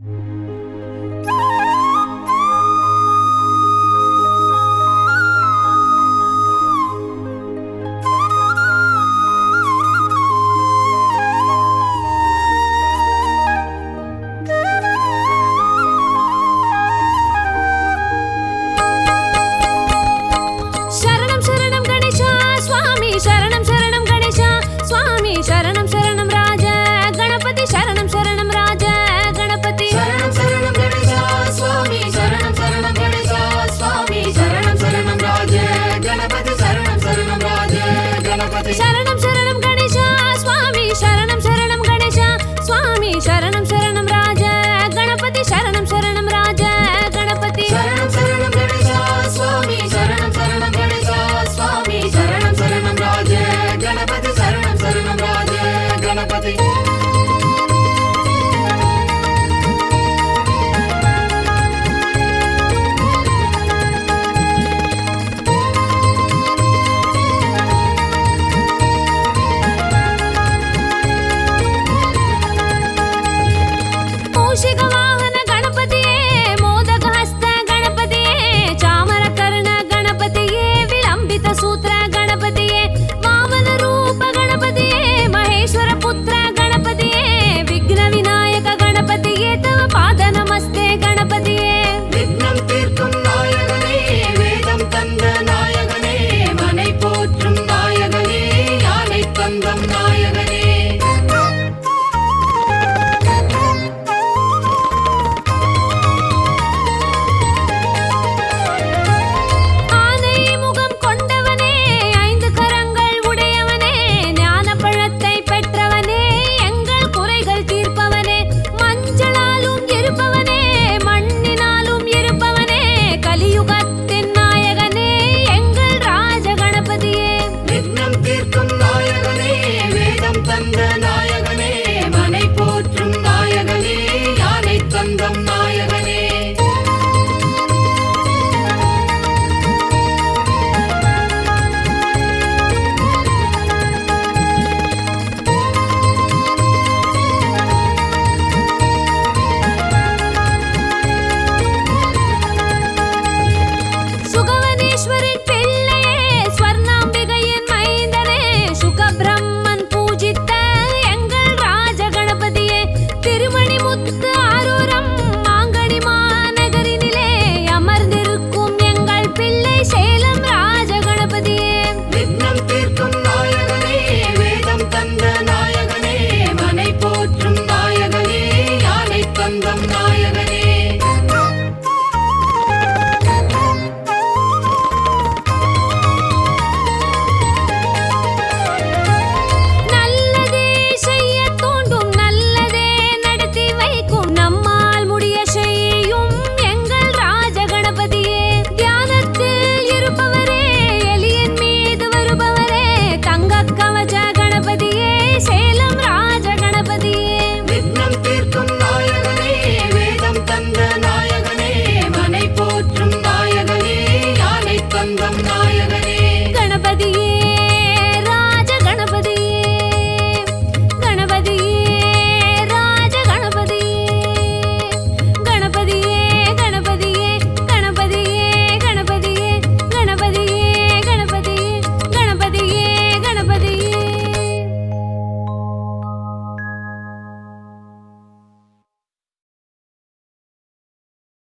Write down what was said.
சரணம் சரணம் கணேசா சுவாமி சரணம் சரணம் கணேசா சுவாமி தந்த